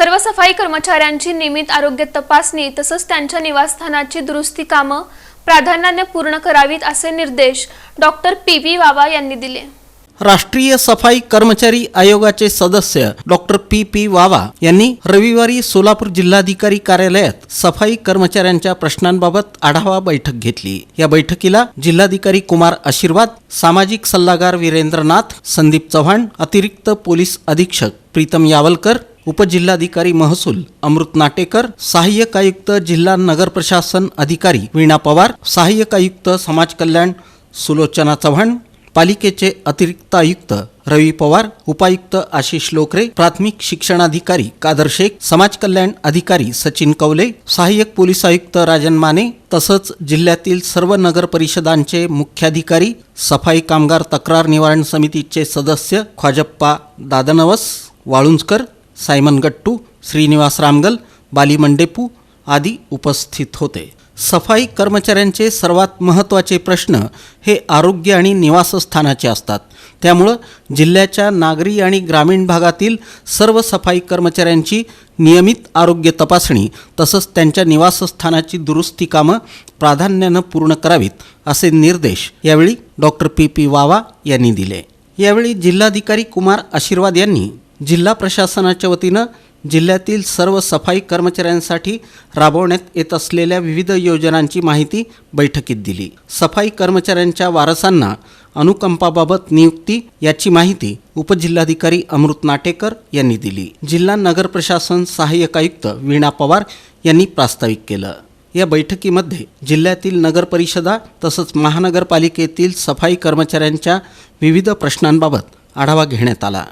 सर्व सफाई कर्मचाऱ्यांची नियमित आरोग्य तपासणी तसंच त्यांच्या निवासस्थानाची दुरुस्ती कामं प्राधान्याने पूर्ण करावीत असे निर्देश डॉक्टर पी व्ही वावा यांनी दिले. राष्ट्रीय सफाई कर्मचारी आयोगाचे सदस्य डॉक्टर पी पी वावा यांनी रविवारी सोलापूर जिल्हाधिकारी कार्यालयात सफाई कर्मचाऱ्यांच्या प्रश्नांबाबत आढावा बैठक घेतली. या बैठकीला जिल्हाधिकारी कुमार आशीर्वाद सामाजिक सल्लागार वीरेंद्रनाथ संदीप चव्हाण अतिरिक्त पोलीस अधीक्षक प्रीतम यावलकर उपजिल्हाधिकारी महसूल अमृत नाटेकर सहाय्यक आयुक्त जिल्हा नगर प्रशासन अधिकारी वीणा पवार सहाय्यक आयुक्त समाज कल्याण सुलोचना चव्हाण पालिकेचे अतिरिक्त आयुक्त रवी पवार उपायुक्त आशिष लोकरे प्राथमिक शिक्षणाधिकारी कादर शेख समाज कल्याण अधिकारी सचिन कवले सहाय्यक पोलीस आयुक्त राजन माने तसंच जिल्ह्यातील सर्व नगर परिषदांचे मुख्याधिकारी सफाई कामगार तक्रार निवारण समितीचे सदस्य ख्वाजप्पा दादनवस वाळुंजकर सायमन गट्टू श्रीनिवास रामगल बाली मंडेपू आदी उपस्थित होते. सफाई कर्मचाऱ्यांचे सर्वात महत्त्वाचे प्रश्न हे आरोग्य आणि निवासस्थानाचे असतात. त्यामुळं जिल्ह्याच्या नागरी आणि ग्रामीण भागातील सर्व सफाई कर्मचाऱ्यांची नियमित आरोग्य तपासणी तसंच त्यांच्या निवासस्थानाची दुरुस्ती कामं प्राधान्यानं पूर्ण करावीत असे निर्देश यावेळी डॉक्टर पी पी वावा यांनी दिले. यावेळी जिल्हाधिकारी कुमार आशीर्वाद यांनी जिल्हा प्रशासनाच्या वतीनं जिल्ह्यातील सर्व सफाई कर्मचाऱ्यांसाठी राबवण्यात येत असलेल्या विविध योजनांची माहिती बैठकीत दिली. सफाई कर्मचाऱ्यांच्या वारसांना अनुकंपाबाबत नियुक्ती याची माहिती उपजिल्हाधिकारी अमृत नाटेकर यांनी दिली. जिल्हा नगर प्रशासन सहाय्यक आयुक्त वीणा पवार यांनी प्रास्ताविक केलं. या बैठकीमध्ये जिल्ह्यातील नगर परिषदा तसंच महानगरपालिकेतील सफाई कर्मचाऱ्यांच्या विविध प्रश्नांबाबत आढावा घेण्यात आला.